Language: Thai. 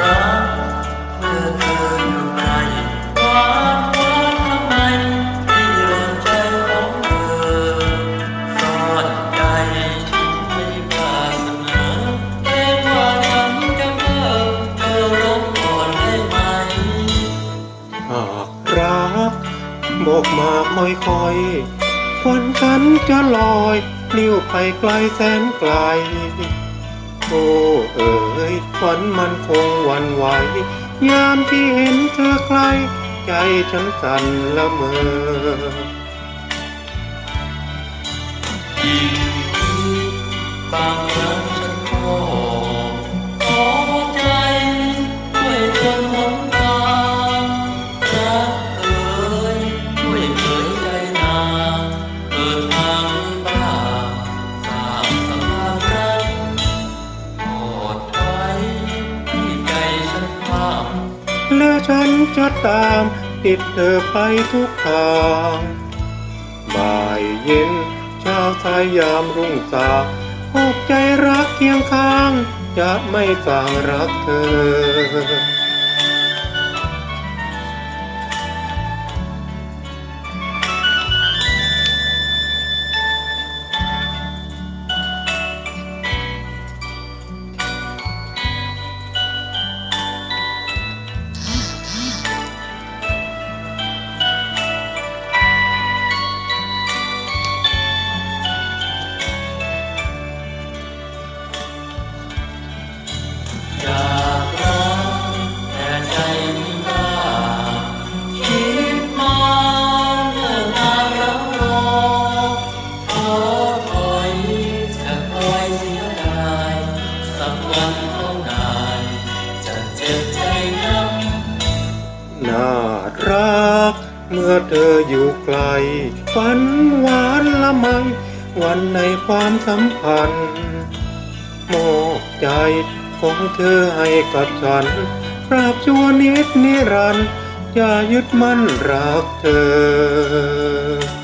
รักเมื่อเธออยู่ในวานวานทำไมที่ใจขอเธอซ่อนใจที่ไม่กาเสนอแต่ว่าฉันจะเลิกเธอรบก่อนได้ไหมหากรักบอกมาค่อยควันฉันจะลอย ปลิ้วไปไกลแสนไกล โอ้เอ๋ย ฝันมันคงวันไหวยามที่เห็นเธอใกล ใจฉันสั่นละเมอบา จะตาม ติดเธอไปทุกทางบ่ายเย็นเช้าสายยามรุ่งสางหอกใจรักเคียงข้าง จะไม่สางรักเธอ เสียดายสักวันเท่านายจะเจ็บใจนักน่ารัก เมื่อเธออยู่ไกล ฝันหวานละไมวันในความสัมพันธ์มอบใจของเธอให้กับฉันกราบชั่วนิดนิรันดร์อย่ายึดมั่นรักเธอ